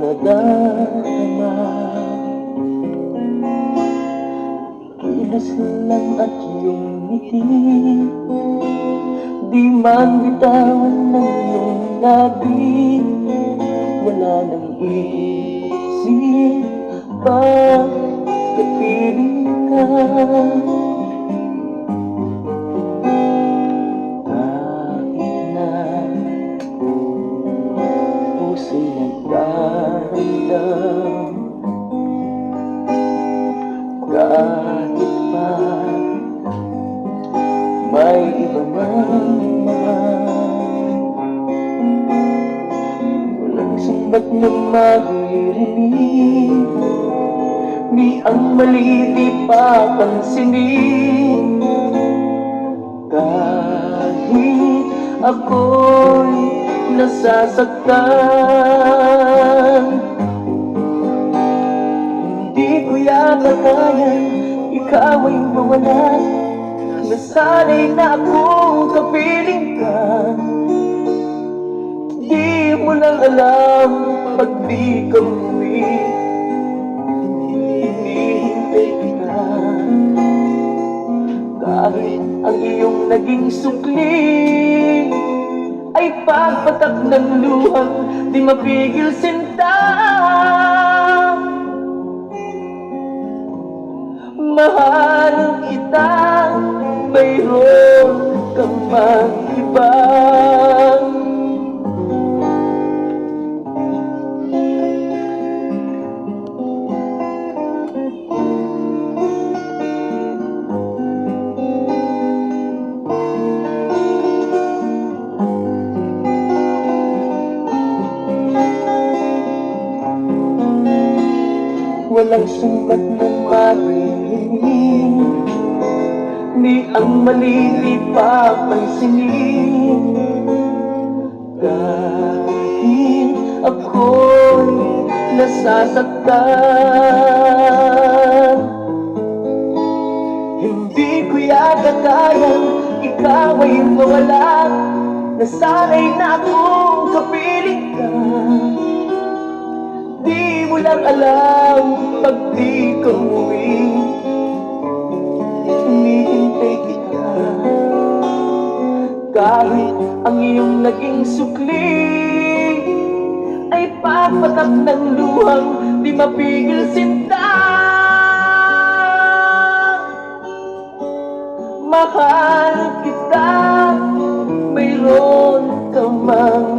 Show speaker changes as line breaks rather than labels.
nadadama Pilas lang at iyong ngiti. Di man bitawan ng iyong labi. Wala nang isip pa Kapiling ka. Nagdaramdam Kahit pa May iba mahal Walang sumbat na maririnig? Di ang mali di papansinin Kahit ako'y nasasaktan Kaya ikaw ay mawala Nasanay na akong kapiling ka. Di mo lang alam pag di ka Hinihintay kita. Kahit ang iyong naging sukli Ay pagpatak ng luhang di mapigil sinta kang mang ibang Walang sumbat ng marinig Ni ang mali di papansinin Kahit ako'y nasasaktan Hindi ko yata kayang ikaw ay mawala Nasanay na akong kapiling ka. Di mo lang alam pag di ka umuwi kahit ang iyong naging sukli ay papatak ng luhang di mapigil sinta. Mahal kita, mayroon ka mang